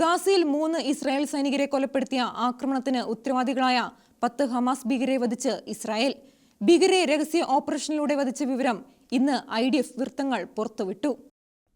ഗാസയിൽ മൂന്ന് ഇസ്രായേൽ സൈനികരെ കൊലപ്പെടുത്തിയ ആക്രമണത്തിന് ഉത്തരവാദികളായ പത്ത് ഹമാസ് ഭീകരെ വധിച്ച് ഇസ്രായേൽ. ഭീകരെ രഹസ്യ ഓപ്പറേഷനിലൂടെ വധിച്ച വിവരം ഇന്ന് ഐ ഡി എഫ് വൃത്തങ്ങൾ പുറത്തുവിട്ടു.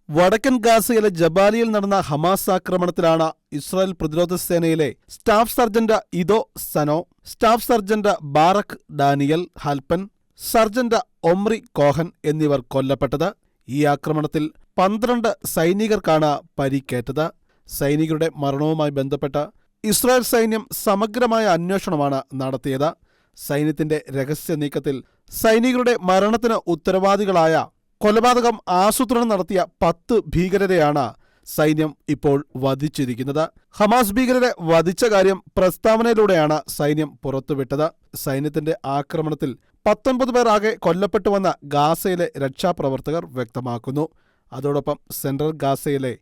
വടക്കൻ ഗാസയിലെ ജബാലിയിൽ നടന്ന ഹമാസ് ആക്രമണത്തിലാണ് ഇസ്രായേൽ പ്രതിരോധ സേനയിലെ staff sergeant Ido Suno staff sergeant Barak Daniel ഹൽപ്പൻ sergeant Omri Cohen എന്നിവർ കൊല്ലപ്പെട്ടത്. ഈ ആക്രമണത്തിൽ പന്ത്രണ്ട് സൈനികർക്കാണ് പരിക്കേറ്റത്. സൈനികരുടെ മരണവുമായി ബന്ധപ്പെട്ട ഇസ്രായേൽ സൈന്യം സമഗ്രമായ അന്വേഷണമാണ് നടത്തിയത്. സൈന്യത്തിന്റെ രഹസ്യ നീക്കത്തിൽ സൈനികരുടെ മരണത്തിന് ഉത്തരവാദികളായ കൊലപാതകം ആസൂത്രണം നടത്തിയ പത്ത് ഭീകരരെയാണ് സൈന്യം ഇപ്പോൾ വധിച്ചിരിക്കുന്നത്. ഹമാസ് ഭീകരരെ വധിച്ച കാര്യം പ്രസ്താവനയിലൂടെയാണ് സൈന്യം പുറത്തുവിട്ടത്. സൈന്യത്തിന്റെ ആക്രമണത്തിൽ പത്തൊൻപത് പേർ ആകെ കൊല്ലപ്പെട്ടുവെന്ന് ഗാസയിലെ രക്ഷാപ്രവർത്തകർ വ്യക്തമാക്കുന്നു. അതോടൊപ്പം സെൻട്രൽ ഗാസയിലെ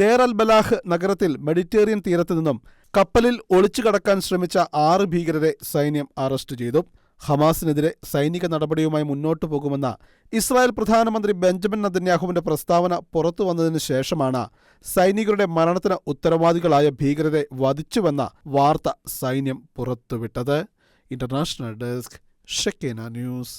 ദേർ അൽ ബലാഹ് നഗരത്തിൽ മെഡിറ്റേറിയൻ തീരത്ത് നിന്നും കപ്പലിൽ ഒളിച്ചു കടക്കാൻ ശ്രമിച്ച ആറ് ഭീകരരെ സൈന്യം അറസ്റ്റ് ചെയ്തു. ഹമാസിനെതിരെ സൈനിക നടപടിയുമായി മുന്നോട്ടു പോകുമെന്ന ഇസ്രായേൽ പ്രധാനമന്ത്രി ബെഞ്ചമിൻ നദന്യാഹുവിന്റെ പ്രസ്താവന പുറത്തു വന്നതിനു ശേഷമാണ് സൈനികരുടെ മരണത്തിന് ഉത്തരവാദികളായ ഭീകരരെ വധിച്ചുവെന്ന വാർത്ത സൈന്യം പുറത്തുവിട്ടത്. ഇന്റർനാഷണൽ ഡെസ്ക് ഷെക്കേന ന്യൂസ്.